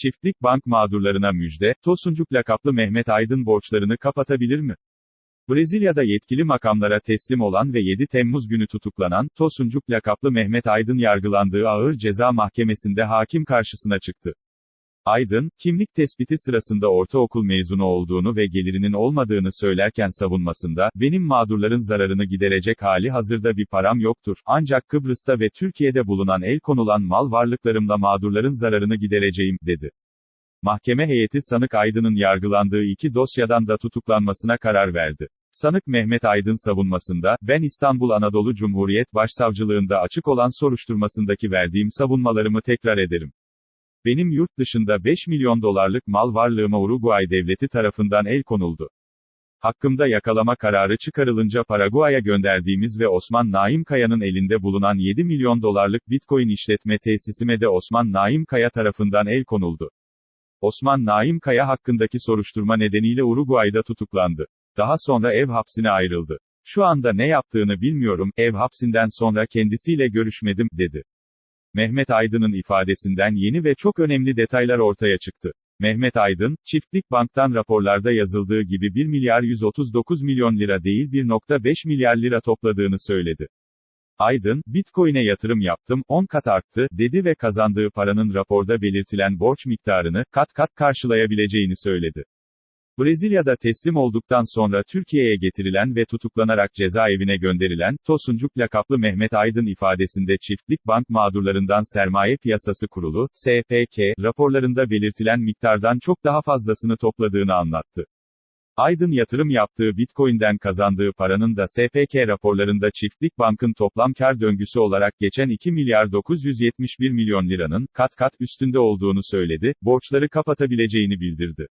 Çiftlik bank mağdurlarına müjde, Tosuncuk lakaplı Mehmet Aydın borçlarını kapatabilir mi? Brezilya'da yetkili makamlara teslim olan ve 7 Temmuz günü tutuklanan, Tosuncuk lakaplı Mehmet Aydın yargılandığı ağır ceza mahkemesinde hakim karşısına çıktı. Aydın, kimlik tespiti sırasında ortaokul mezunu olduğunu ve gelirinin olmadığını söylerken savunmasında, benim mağdurların zararını giderecek hali hazırda bir param yoktur, ancak Kıbrıs'ta ve Türkiye'de bulunan el konulan mal varlıklarımla mağdurların zararını gidereceğim, dedi. Mahkeme heyeti sanık Aydın'ın yargılandığı iki dosyadan da tutuklanmasına karar verdi. Sanık Mehmet Aydın savunmasında, ben İstanbul Anadolu Cumhuriyet Başsavcılığında açık olan soruşturmasındaki verdiğim savunmalarımı tekrar ederim. Benim yurt dışında 5 milyon dolarlık mal varlığıma Uruguay devleti tarafından el konuldu. Hakkımda yakalama kararı çıkarılınca Paraguay'a gönderdiğimiz ve Osman Naim Kaya'nın elinde bulunan 7 milyon dolarlık Bitcoin işletme tesisime de Osman Naim Kaya tarafından el konuldu. Osman Naim Kaya hakkındaki soruşturma nedeniyle Uruguay'da tutuklandı. Daha sonra ev hapsine ayrıldı. Şu anda ne yaptığını bilmiyorum, ev hapsinden sonra kendisiyle görüşmedim, dedi. Mehmet Aydın'ın ifadesinden yeni ve çok önemli detaylar ortaya çıktı. Mehmet Aydın, Çiftlik Bank'tan raporlarda yazıldığı gibi 1 milyar 139 milyon lira değil 1.5 milyar lira topladığını söyledi. Aydın, Bitcoin'e yatırım yaptım, 10 kat arttı, dedi ve kazandığı paranın raporda belirtilen borç miktarını, kat kat karşılayabileceğini söyledi. Brezilya'da teslim olduktan sonra Türkiye'ye getirilen ve tutuklanarak cezaevine gönderilen, Tosuncuk lakaplı Mehmet Aydın ifadesinde Çiftlik Bank mağdurlarından Sermaye Piyasası Kurulu, SPK, raporlarında belirtilen miktardan çok daha fazlasını topladığını anlattı. Aydın yatırım yaptığı Bitcoin'den kazandığı paranın da SPK raporlarında Çiftlik Bank'ın toplam kar döngüsü olarak geçen 2 milyar 971 milyon liranın, kat kat üstünde olduğunu söyledi, borçları kapatabileceğini bildirdi.